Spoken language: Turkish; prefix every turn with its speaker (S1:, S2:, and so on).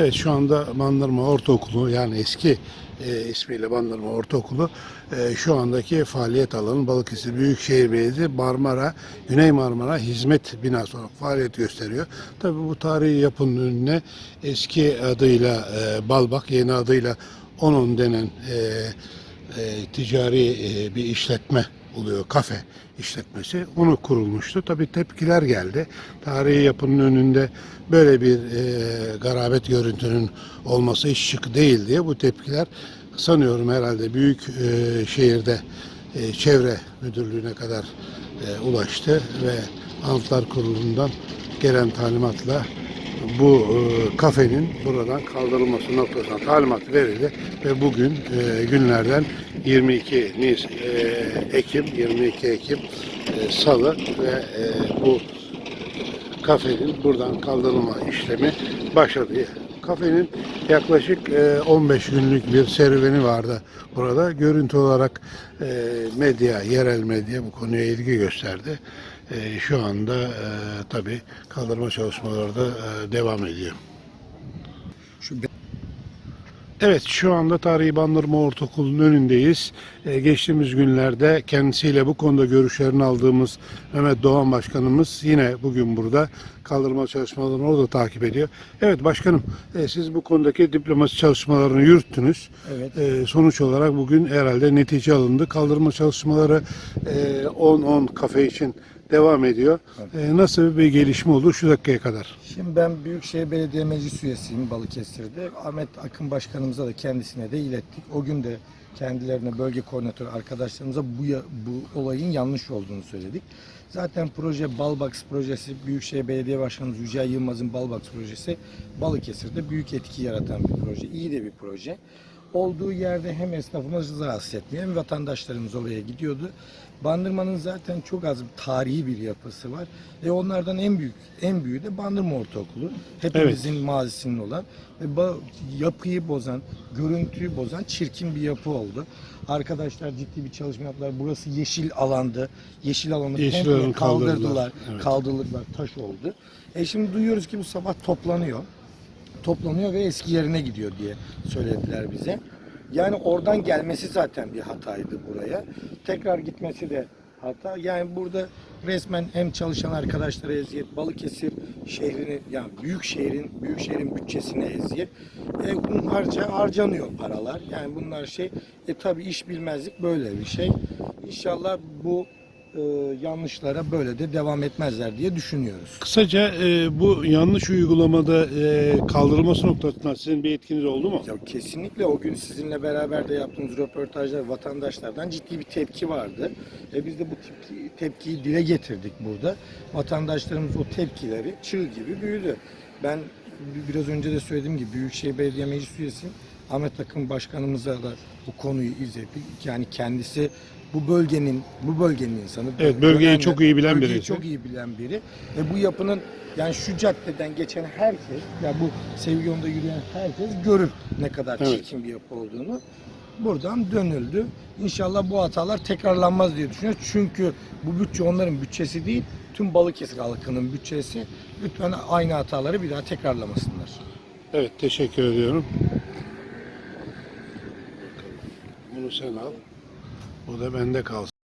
S1: Evet şu anda Bandırma Ortaokulu yani eski e, ismiyle Bandırma Ortaokulu e, şu andaki faaliyet alanı Balıkesir Büyükşehir Belediyesi Marmara, Güney Marmara Hizmet Binası olarak faaliyet gösteriyor. Tabii bu tarihi yapının önüne eski adıyla e, Balbak, yeni adıyla Onon denen e, e, ticari e, bir işletme oluyor, kafe işletmesi. Onu kurulmuştu. Tabii tepkiler geldi. Tarihi yapının önünde böyle bir e, garabet görüntünün olması hiç şık değil diye bu tepkiler sanıyorum herhalde büyük e, şehirde e, çevre müdürlüğüne kadar e, ulaştı ve Anıtlar Kurulu'ndan gelen talimatla bu e, kafenin buradan kaldırılması noktasına talimat verildi ve bugün e, günlerden 22 Nis, e, Ekim 22 Ekim e, Salı ve e, bu kafenin buradan kaldırılma işlemi başladı. Kafenin yaklaşık e, 15 günlük bir serüveni vardı burada. Görüntü olarak e, medya, yerel medya bu konuya ilgi gösterdi. E, Şu anda e, tabii kaldırma çalışmaları da e, devam ediyor. Evet şu anda Tarihi Bandırma Ortaokulu'nun önündeyiz. Ee, geçtiğimiz günlerde kendisiyle bu konuda görüşlerini aldığımız Mehmet Doğan Başkanımız yine bugün burada kaldırma çalışmalarını orada takip ediyor. Evet başkanım e, siz bu konudaki diplomasi çalışmalarını yürüttünüz.
S2: Evet.
S1: E, sonuç olarak bugün herhalde netice alındı. Kaldırma çalışmaları e, 10-10 kafe için devam ediyor. E, nasıl bir gelişme oldu şu dakikaya kadar?
S2: Şimdi ben Büyükşehir Belediye Meclis üyesiyim Balıkesir'de. Ahmet Akın Başkanımıza da kendisine de ilettik. O gün de kendilerine bölge koordinatörü arkadaşlarımıza bu, ya- bu olayın yanlış olduğunu söyledik. Zaten proje Balbox projesi Büyükşehir Belediye Başkanımız Yücel Yılmaz'ın Balbox projesi Balıkesir'de büyük etki yaratan bir proje. İyi de bir proje. Olduğu yerde hem esnafımız rahatsız etmiyor hem vatandaşlarımız oraya gidiyordu. Bandırma'nın zaten çok az tarihi bir yapısı var. Ve onlardan en büyük en büyüğü de Bandırma Ortaokulu. Hepimizin mazisinin olan ve yapıyı bozan, görüntüyü bozan çirkin bir yapı oldu. Arkadaşlar ciddi bir çalışma yaptılar. Burası yeşil alandı. Yeşil alanı
S1: Yeşil
S2: komple
S1: alanı kaldırdılar.
S2: kaldırdılar.
S1: Evet.
S2: Kaldırdılar, taş oldu. E şimdi duyuyoruz ki bu sabah toplanıyor toplanıyor ve eski yerine gidiyor diye söylediler bize. Yani oradan gelmesi zaten bir hataydı buraya. Tekrar gitmesi de hata. Yani burada resmen hem çalışan arkadaşlara eziyet, Balıkesir şehrini yani büyük şehrin büyük şehrin bütçesine eziyet. E, harca harcanıyor paralar. Yani bunlar şey e tabi iş bilmezlik böyle bir şey. İnşallah bu e, yanlışlara böyle de devam etmezler diye düşünüyoruz.
S1: Kısaca e, bu yanlış uygulamada e, kaldırılması noktasında sizin bir etkiniz oldu mu?
S2: Ya kesinlikle o gün sizinle beraber de yaptığımız röportajlar vatandaşlardan ciddi bir tepki vardı. E biz de bu tepki- tepkiyi dile getirdik burada. Vatandaşlarımız o tepkileri çığ gibi büyüdü. Ben bi- biraz önce de söylediğim gibi Büyükşehir Belediye Meclis üyesiyim. Ahmet Akın Başkanımıza da bu konuyu izledik. Yani kendisi bu bölgenin bu bölgenin insanı.
S1: Evet, bölgeyi
S2: Önemli.
S1: çok iyi bilen
S2: Bölgeyi
S1: birisi.
S2: çok iyi bilen biri. Ve bu yapının yani şu caddeden geçen herkes, ya bu sevgi yolunda yürüyen herkes görür ne kadar
S1: Evet.
S2: çirkin bir yapı olduğunu. Buradan dönüldü. İnşallah bu hatalar tekrarlanmaz diye düşünüyoruz. Çünkü bu bütçe onların bütçesi değil, tüm Balıkesir halkının bütçesi. Lütfen aynı hataları bir daha tekrarlamasınlar.
S1: Evet teşekkür ediyorum. Bunu sen al. O da bende kalsın.